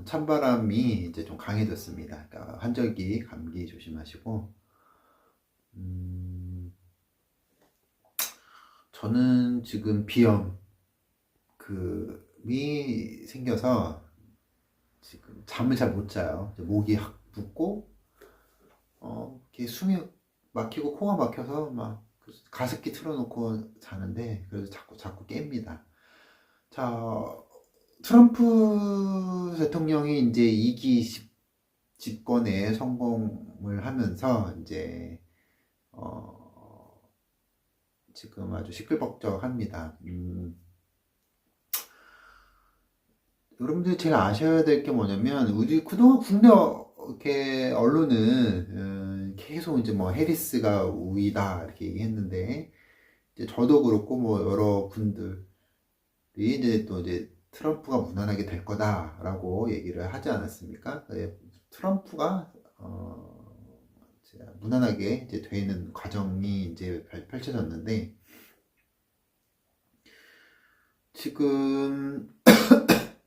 어, 찬바람이 이제 좀 강해졌습니다. 그러니까 환절기 감기 조심하시고 음, 저는 지금 비염 그이 생겨서 지금 잠을 잘 못 자요. 목이 확 붓고 어 이렇게 숨이 막히고 코가 막혀서 막 가습기 틀어놓고 자는데 그래서 자꾸 자꾸 깹니다. 자 트럼프 대통령이 이제 2기 집권에 성공을 하면서 이제 어 지금 아주 시끌벅적합니다. 음, 여러분들이 제일 아셔야 될 게 뭐냐면 우리 그동안 국내 어- 이렇게 언론은 음, 계속 이제 뭐 해리스가 우위다 이렇게 얘기했는데 이제 저도 그렇고 뭐 여러 분들이 이제 또 이제 트럼프가 무난하게 될 거다라고 얘기를 하지 않았습니까? 네, 트럼프가 어, 무난하게 이제 되는 과정이 이제 펼- 펼쳐졌는데 지금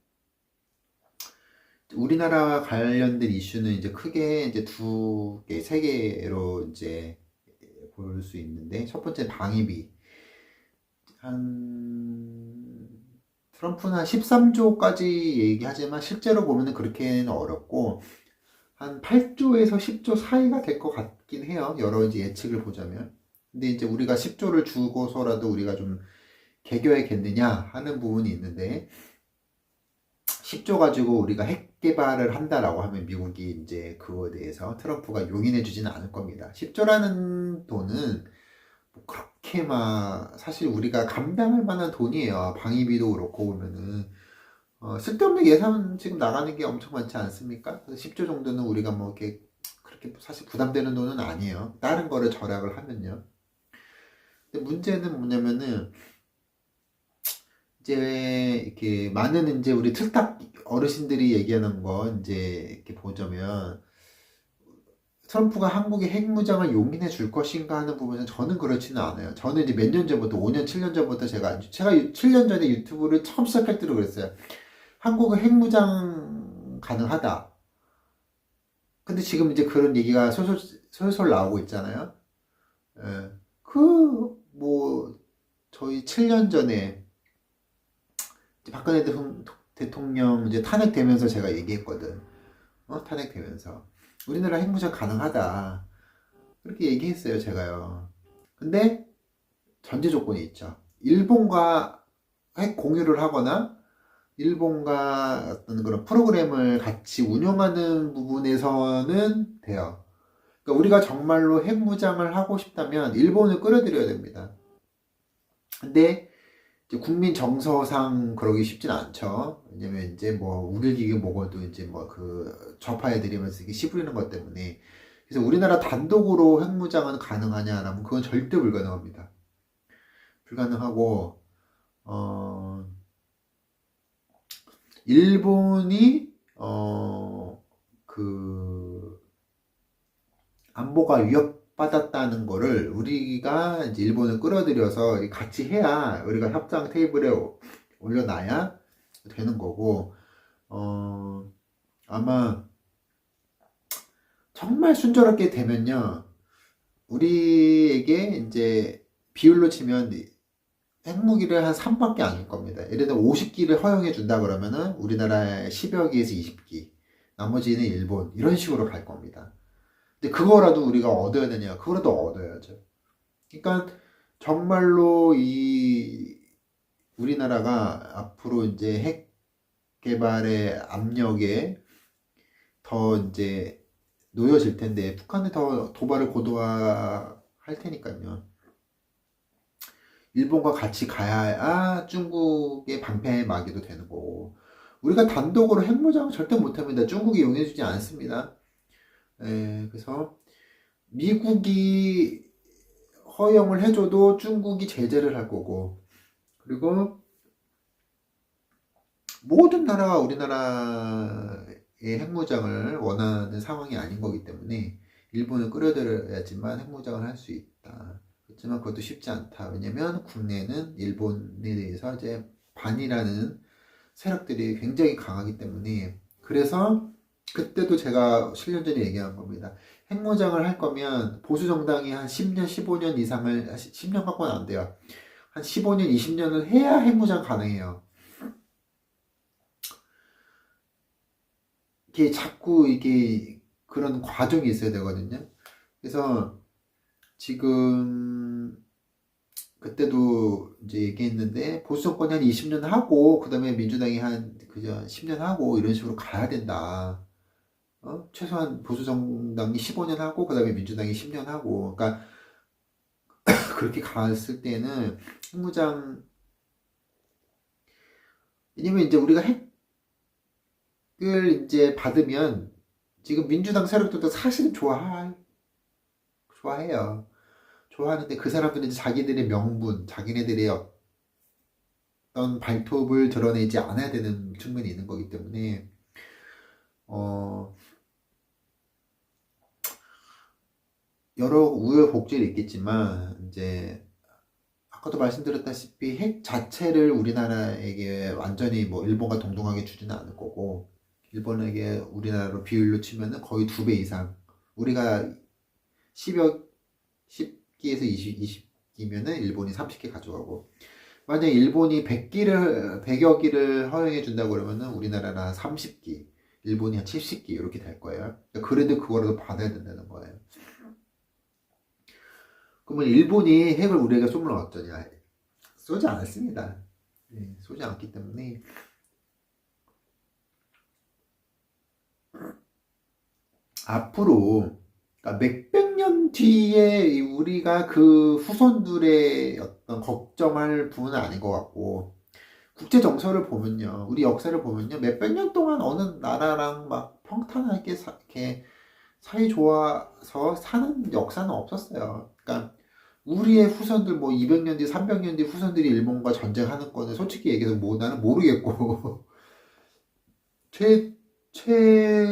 우리나라 관련된 이슈는 이제 크게 이제 두 개, 세 개로 이제 볼 수 있는데 첫 번째 방위비 한 트럼프는 한 13조까지 얘기하지만 실제로 보면은 그렇게는 어렵고 한 8조에서 10조 사이가 될 것 같긴 해요. 여러 이제 예측을 보자면. 근데 이제 우리가 10조를 주고서라도 우리가 좀 개교해겠느냐 하는 부분이 있는데 10조 가지고 우리가 핵 개발을 한다라고 하면 미국이 이제 그거에 대해서 트럼프가 용인해 주지는 않을 겁니다. 10조라는 돈은 뭐 그렇게 막 사실 우리가 감당할 만한 돈이에요. 방위비도 그렇고 보면은 어, 쓸데없는 예산 지금 나가는 게 엄청 많지 않습니까? 그래서 10조 정도는 우리가 뭐 이렇게 그렇게 사실 부담되는 돈은 아니에요. 다른 거를 절약을 하면요. 근데 문제는 뭐냐면은 이제 이렇게 많은 이제 우리 틀딱 어르신들이 얘기하는 거 이제 이렇게 보자면 트럼프가 한국의 핵무장을 용인해 줄 것인가 하는 부분은 저는 그렇지는 않아요. 저는 이제 몇 년 전부터 5년 7년 전부터 제가 제가 7년 전에 유튜브를 처음 시작할 때도 그랬어요. 한국은 핵무장 가능하다. 근데 지금 이제 그런 얘기가 솔솔 솔솔 나오고 있잖아요. 예. 그 뭐 저희 7년 전에 박근혜 대통- 대통령 이제 탄핵되면서 제가 얘기했거든. 어? 탄핵되면서. 우리나라 핵무장 가능하다. 그렇게 얘기했어요, 제가요. 근데 전제 조건이 있죠. 일본과 핵 공유를 하거나 일본과 어떤 그런 프로그램을 같이 운영하는 부분에서는 돼요. 그러니까 우리가 정말로 핵무장을 하고 싶다면 일본을 끌어들여야 됩니다. 근데 국민 정서상 그러기 쉽진 않죠. 왜냐면 이제 뭐 우길기계 먹어도 이제 뭐 그 좌파 애들이면서 이게 씨부리는 것 때문에 그래서 우리나라 단독으로 핵무장은 가능하냐라면 그건 절대 불가능합니다. 불가능하고 어 일본이 어그 안보가 위협 받았다는 거를 우리가 이제 일본을 끌어들여서 같이 해야 우리가 협상 테이블에 올려놔야 되는 거고 어 아마 정말 순조롭게 되면요 우리에게 이제 비율로 치면 핵무기를 한 3밖에 안줄 겁니다. 예를 들어 50기를 허용해 준다 그러면은 우리나라에 10여 기에서 20기 나머지는 일본 이런 식으로 갈 겁니다. 근데 그거라도 우리가 얻어야 되냐? 그거라도 얻어야죠. 그러니까 정말로 이 우리나라가 앞으로 이제 핵 개발의 압력에 더 이제 놓여질 텐데 북한에 더 도발을 고도화할 테니까요. 일본과 같이 가야 중국의 방패 막이도 되는 거고 우리가 단독으로 핵무장을 절대 못합니다. 중국이 용해주지 않습니다. 예, 그래서 미국이 허용을 해줘도 중국이 제재를 할 거고 그리고 모든 나라가 우리나라의 핵무장을 원하는 상황이 아닌 거기 때문에 일본을 끌어들여야지만 핵무장을 할 수 있다. 그렇지만 그것도 쉽지 않다. 왜냐면 국내는 일본에 대해서 이제 반이라는 세력들이 굉장히 강하기 때문에 그래서 그때도 제가 7년 전에 얘기한 겁니다. 핵무장을 할 거면 보수 정당이 한 10년, 15년 이상을 10년 갖고는 안 돼요. 한 15년, 20년을 해야 핵무장 가능해요. 이게 자꾸 이게 그런 과정이 있어야 되거든요. 그래서 지금 그때도 이제 얘기했는데 보수 정권이 한 20년 하고 그다음에 민주당이 한 그저 10년 하고 이런 식으로 가야 된다. 어? 최소한 보수 정당이 15년 하고 그 다음에 민주당이 10년 하고 그러니까 그렇게 갔을 때는 핵무장 왜냐면 이제 우리가 핵을 이제 받으면 지금 민주당 세력들도 사실은 좋아 좋아해요. 좋아하는데 그 사람들은 이제 자기들의 명분, 자기네들의 어떤 발톱을 드러내지 않아야 되는 측면이 있는 거기 때문에 어 여러 우여곡절이 있겠지만 이제 아까도 말씀드렸다시피 핵 자체를 우리나라에게 완전히 뭐 일본과 동등하게 주지는 않을 거고 일본에게 우리나라로 비율로 치면은 거의 두 배 이상 우리가 10여 10기에서 20, 20기면은 일본이 30기 가져가고 만약 일본이 100기를 100여 기를 허용해 준다고 그러면은 우리나라는 한 30기 일본이 한 70기 이렇게 될 거예요. 그러니까 그래도 그거라도 받아야 된다는 거예요. 그러면 일본이 핵을 우리에게 쏘면 어떠냐? 쏘지 않았습니다. 네, 쏘지 않기 때문에 앞으로 그러니까 몇백 년 뒤에 우리가 그 후손들의 어떤 걱정할 부분은 아닌 것 같고 국제 정서를 보면요, 우리 역사를 보면요, 몇백 년 동안 어느 나라랑 막 평탄하게 사, 이렇게 사이 좋아서 사는 역사는 없었어요. 그러니까 우리의 후손들 뭐 200년 뒤, 300년 뒤 후손들이 일본과 전쟁하는 거는 솔직히 얘기해서 뭐 나는 모르겠고 최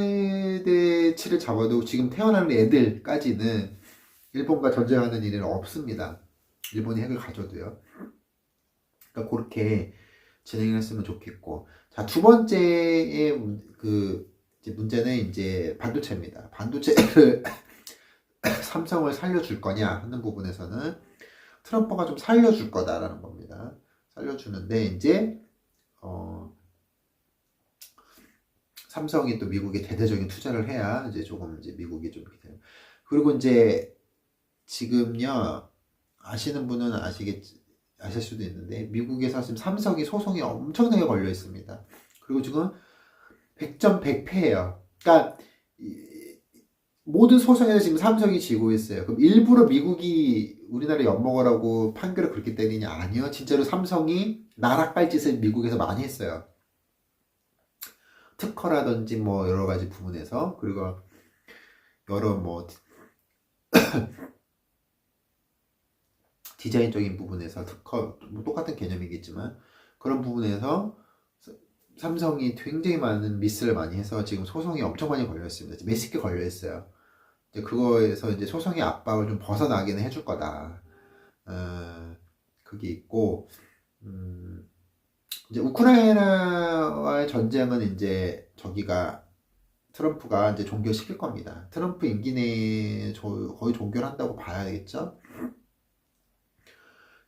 최대치를 잡아도 지금 태어나는 애들까지는 일본과 전쟁하는 일은 없습니다. 일본이 핵을 가져도요. 그러니까 그렇게 진행을 했으면 좋겠고 자 두 번째의 문- 그 이제 문제는 이제 반도체입니다. 반도체를 삼성을 살려줄 거냐 하는 부분에서는 트럼프가 좀 살려줄 거다라는 겁니다. 살려주는데 이제 어, 삼성이 또 미국에 대대적인 투자를 해야 이제 조금 이제 미국이 좀 이렇게 돼요. 그리고 이제 지금요 아시는 분은 아시겠 아실 수도 있는데 미국에서 지금 삼성이 소송이 엄청나게 걸려 있습니다. 그리고 지금 100점 100패예요. 그러니까 이- 모든 소송에서 지금 삼성이 지고 있어요. 그럼 일부러 미국이 우리나라 엿먹으라고 판결을 그렇게 때리냐? 아니요. 진짜로 삼성이 나락갈 짓을 미국에서 많이 했어요. 특허라든지 뭐 여러 가지 부분에서 그리고 여러 뭐 디자인적인 부분에서 특허 뭐 똑같은 개념이겠지만 그런 부분에서 사- 삼성이 굉장히 많은 미스를 많이 해서 지금 소송이 엄청 많이 걸려 있습니다. 몇십 개 걸려 있어요. 이제 그거에서 이제 소송의 압박을 좀 벗어나기는 해줄 거다. 어, 그게 있고 음, 이제 우크라이나와의 전쟁은 이제 저기가 트럼프가 이제 종결시킬 겁니다. 트럼프 임기 내에 저- 거의 종결한다고 봐야 되겠죠.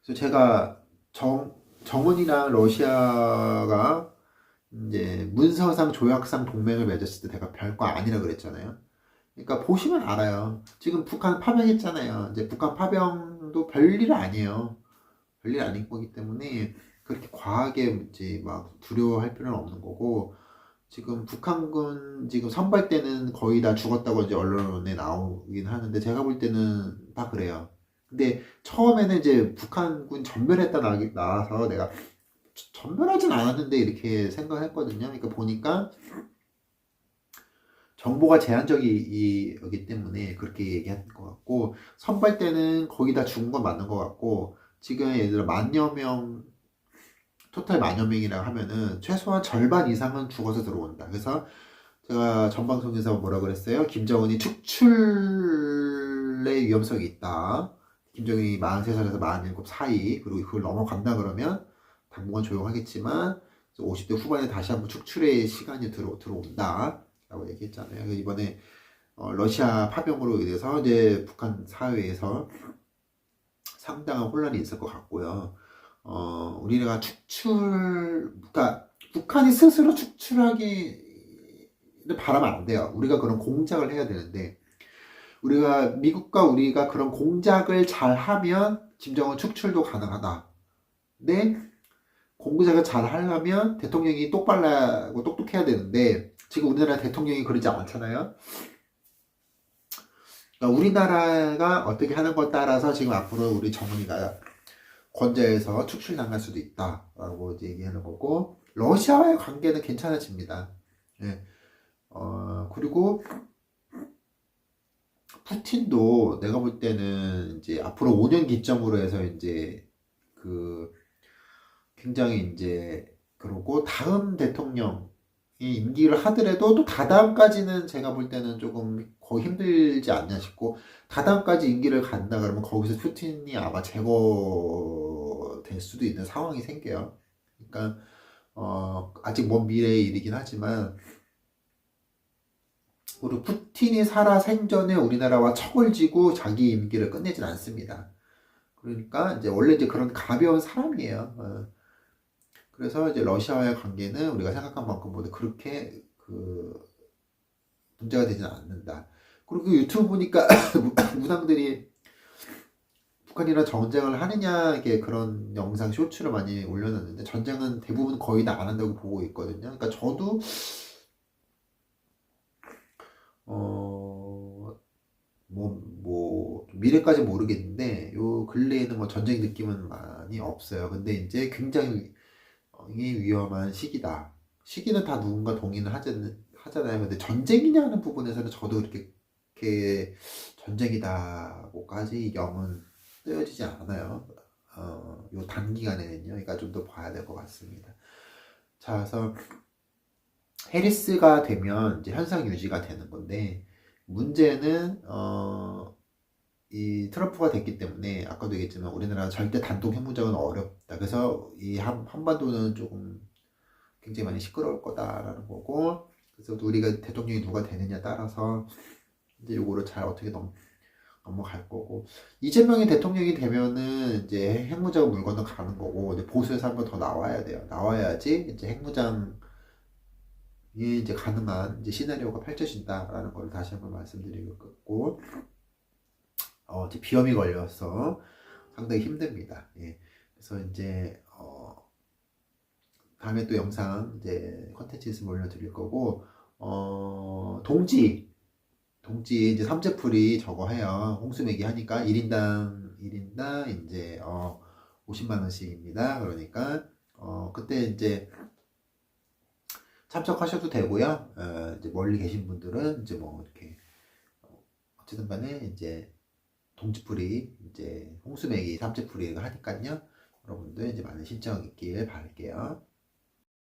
그래서 제가 정, 정은이랑 러시아가 이제 문서상 조약상 동맹을 맺었을 때 내가 별거 아니라 그랬잖아요. 그러니까 보시면 알아요. 지금 북한 파병했잖아요. 이제 북한 파병도 별일 아니에요. 별일 아닌 거기 때문에 그렇게 과하게 이제 막 두려워할 필요는 없는 거고 지금 북한군 지금 선발 때는 거의 다 죽었다고 이제 언론에 나오긴 하는데 제가 볼 때는 다 그래요. 근데 처음에는 이제 북한군 전멸했다 나, 나와서 내가 전멸하진 않았는데 이렇게 생각했거든요. 그러니까 보니까 정보가 제한적이기 때문에 그렇게 얘기한 것 같고 선발 때는 거의 다 죽은 건 맞는 것 같고 지금 예를 들어 만여 명 토탈 만여 명이라 하면은 최소한 절반 이상은 죽어서 들어온다. 그래서 제가 전 방송에서 뭐라 그랬어요? 김정은이 축출의 위험성이 있다. 김정은이 43살에서 47 사이 그리고 그걸 넘어간다 그러면 당분간 조용하겠지만 그래서 50대 후반에 다시 한번 축출의 시간이 들어, 들어온다. 라고 얘기했잖아요. 이번에 어, 러시아 파병으로 인해서 이제 북한 사회에서 상당한 혼란이 있을 것 같고요. 어, 우리가 축출, 그러니까 북한이 스스로 축출하기를 바라면 안 돼요. 우리가 그런 공작을 해야 되는데, 우리가, 미국과 우리가 그런 공작을 잘 하면, 김정은 축출도 가능하다. 근 데, 공작을 잘 하려면 대통령이 똑발라고 똑똑해야 되는데, 지금 우리나라 대통령이 그러지 않잖아요. 그러니까 우리나라가 어떻게 하는 것 따라서 지금 앞으로 우리 정은이가 권좌에서 축출당할 수도 있다라고 얘기하는 거고 러시아와의 관계는 괜찮아집니다. 예. 어, 그리고 푸틴도 내가 볼 때는 이제 앞으로 5년 기점으로 해서 이제 그 굉장히 이제 그러고 다음 대통령이 임기를 하더라도 또 다다음까지는 제가 볼 때는 조금 거의 힘들지 않냐 싶고 다다음까지 임기를 간다 그러면 거기서 푸틴이 아마 제거될 수도 있는 상황이 생겨요. 그러니까 어, 아직 먼 미래의 일이긴 하지만 우리 푸틴이 살아 생전에 우리나라와 척을 지고 자기 임기를 끝내진 않습니다. 그러니까 이제 원래 이제 그런 가벼운 사람이에요. 어. 그래서 이제 러시아와의 관계는 우리가 생각한 만큼보다 그렇게 그 문제가 되지는 않는다. 그리고 그 유튜브 보니까 무당들이 북한이랑 전쟁을 하느냐 이게 그런 영상 쇼츠를 많이 올려놨는데 전쟁은 대부분 거의 다 안 한다고 보고 있거든요. 그러니까 저도 어뭐 뭐 미래까지 모르겠는데 요 근래에는 뭐 전쟁 느낌은 많이 없어요. 근데 이제 굉장히 위험한 시기다. 시기는 다 누군가 동의는 하잖아요. 근데 전쟁이냐는 부분에서는 저도 이렇게 전쟁이다고까지 염은 뜨여지지 않아요. 어, 요 단기간에는요. 그러니까 좀 더 봐야 될 것 같습니다. 자, 그래서 해리스가 되면 이제 현상 유지가 되는 건데 문제는 어, 이 트럼프가 됐기 때문에 아까도 얘기했지만 우리나라 절대 단독 핵무장은 어렵다. 그래서 이 한, 한반도는 조금 굉장히 많이 시끄러울 거다라는 거고 그래서 우리가 대통령이 누가 되느냐 따라서 이제 요거를 잘 어떻게 넘, 넘어갈 거고 이재명이 대통령이 되면은 이제 핵무장 물 건너 가는 거고 이제 보수에서 한 번 더 나와야 돼요. 나와야지 이제 핵무장 이 이제 가능한 이제 시나리오가 펼쳐진다라는 걸 다시 한번 말씀드리고 어, 이제 비염이 걸려서 상당히 힘듭니다. 예. 그래서 이제 어, 다음에 또 영상 이제 컨텐츠 있으면 올려드릴 거고 어, 동지 동지 이제 삼재풀이 저거 해요. 홍수매기 하니까 1인당 1인당 이제 어 50만 원씩입니다. 그러니까 어 그때 이제 참석하셔도 되고요. 어, 이제 멀리 계신 분들은 이제 뭐 이렇게 어쨌든 간에 이제 동지풀이 이제 홍수매기 삼재풀이 하니까요. 여러분들 이제 많은 신청 있길 바랄게요.